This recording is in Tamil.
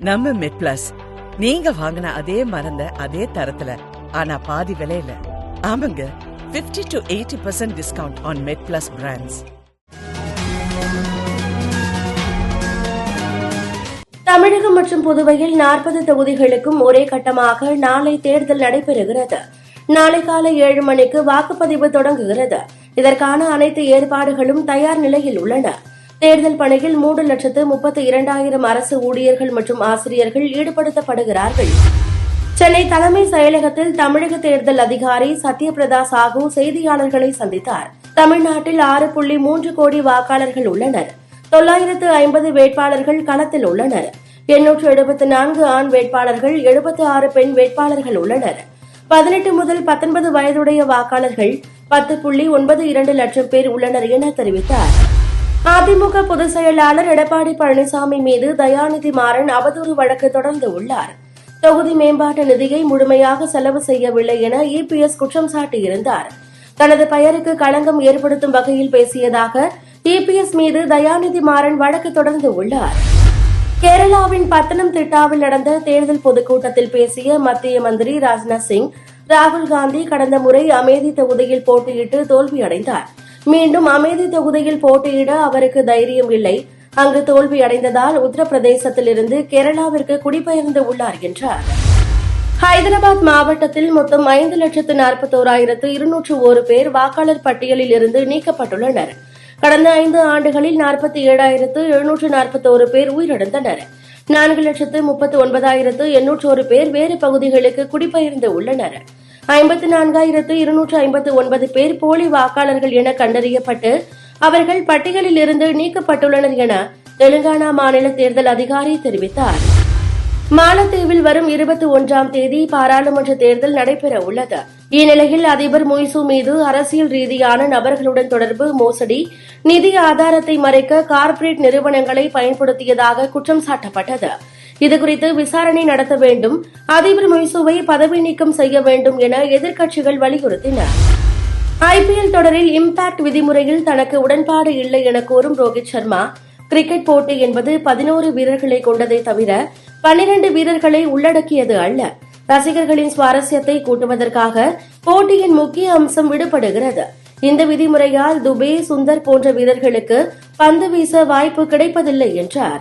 நம்ம மெட் பிளஸ் நீங்க வாங்கின அதே மருந்த அதே தரத்துல ஆனா பாதி விலையில. ஆமாங்க 50 to eighty percent discount on Med Plus brands Tamilagam மற்றும் புதுவையில் நாற்பது தொகுதிகளுக்கும் ஒரே கட்டமாக நாளை தேர்தல் நடைபெறுகிறது. நாளை காலை ஏழு மணிக்கு வாக்குப்பதிவு தொடங்குகிறது. இதற்கான அனைத்து ஏற்பாடுகளும் தயார் நிலையில் உள்ளன. தேர்தல் பணியில் மூன்று லட்சத்து முப்பத்தி இரண்டாயிரம் அரசு ஊழியர்கள் மற்றும் ஆசிரியர்கள் ஈடுபடுத்தப்படுகிறார்கள். சென்னை தலைமை செயலகத்தில் தமிழக தேர்தல் அதிகாரி சத்யபிரதா சாஹூ செய்தியாளர்களை சந்தித்தார். தமிழ்நாட்டில் ஆறு புள்ளி மூன்று கோடி வாக்காளர்கள் உள்ளனர். தொள்ளாயிரத்து ஐம்பது வேட்பாளர்கள் களத்தில் உள்ளனர். எண்ணூற்று எழுபத்து நான்கு ஆண் வேட்பாளர்கள் எழுபத்து ஆறு பெண் வேட்பாளர்கள் உள்ளனர். பதினெட்டு முதல் பத்தொன்பது வயதுடைய வாக்காளர்கள் பத்து புள்ளி ஒன்பது இரண்டு லட்சம் பேர் உள்ளனர் என தெரிவித்தார். அதிமுக பொதுச் செயலாளர் எடப்பாடி பழனிசாமி மீது தயாநிதி மாறன் அவதூறு வழக்கு தொடர்ந்து உள்ளார். தொகுதி மேம்பாட்டு நிதியை முழுமையாக செலவு செய்யவில்லை என இபிஎஸ் குற்றம் சாட்டியிருந்தார். தனது பெயருக்கு களங்கம் ஏற்படுத்தும் வகையில் பேசியதாக இபிஎஸ் மீது தயாநிதி மாறன் வழக்கு தொடர்ந்து உள்ளார். கேரளாவின் பத்தனம் திட்டாவில் நடந்த தேர்தல் பொதுக்கூட்டத்தில் பேசிய மத்திய மந்திரி ராஜ்நாத் சிங் ராகுல் காந்தி கடந்த முறை அமேதி தொகுதியில் போட்டியிட்டு தோல்வியடைந்தார். மீண்டும் அமேதி தொகுதியில் போட்டியிட அவருக்கு தைரியம் இல்லை. அங்கு தோல்வியடைந்ததால் உத்தரப்பிரதேசத்திலிருந்து கேரளாவிற்கு குடிபெயர்ந்து உள்ளார் என்றார். ஹைதராபாத் மாவட்டத்தில் மொத்தம் ஐந்து லட்சத்து நாற்பத்தோராயிரத்து இருநூற்று ஒரு பேர் வாக்காளர் பட்டியலில் இருந்து நீக்கப்பட்டுள்ளனர். கடந்த ஐந்து ஆண்டுகளில் நாற்பத்தி ஏழாயிரத்து எழுநூற்று நாற்பத்தோரு பேர் உயிரிழந்தனர். நான்கு லட்சத்து முப்பத்து ஒன்பதாயிரத்து எண்ணூற்றோரு பேர் வேறு பகுதிகளுக்கு குடிபெயர்ந்து உள்ளனர். ஐம்பத்து நான்காயிரத்து இருநூற்று ஐம்பத்து ஒன்பது பேர் போலி வாக்காளர்கள் என கண்டறியப்பட்டு அவர்கள் பட்டியலில் இருந்து நீக்கப்பட்டுள்ளனர் என தெலுங்கானா மாநில தேர்தல் அதிகாரி தெரிவித்தார். மாலத்தீவில் வரும் இருபத்தி ஒன்றாம் தேதி பாராளுமன்ற தேர்தல் நடைபெற உள்ளது. இந்நிலையில் அதிபர் மொய்சு மீது அரசியல் ரீதியான நபர்களுடன் தொடர்பு மோசடி நிதி ஆதாரத்தை மறைக்க கார்ப்பரேட் நிறுவனங்களை பயன்படுத்தியதாக குற்றம் சாட்டப்பட்டது. இதுகுறித்து விசாரணை நடத்த வேண்டும். அதிபர் மைசூவை பதவி நீக்கம் செய்ய வேண்டும் என எதிர்க்கட்சிகள் வலியுறுத்தின. ஐபிஎல் தொடரில் இம்பாக்ட் விதிமுறையில் தனக்கு உடன்பாடு இல்லை என கூறும் ரோஹித் சர்மா கிரிக்கெட் போட்டி என்பது பதினோரு வீரர்களை கொண்டதை தவிர பன்னிரண்டு வீரர்களை உள்ளடக்கியது அல்ல. ரசிகர்களின் சுவாரஸ்யத்தை கூட்டுவதற்காக போட்டியின் முக்கிய அம்சம் விடுபடுகிறது. இந்த விதிமுறையால் துபே சுந்தர் போன்ற வீரர்களுக்கு பந்து வீச வாய்ப்பு கிடைப்பதில்லை என்றார்.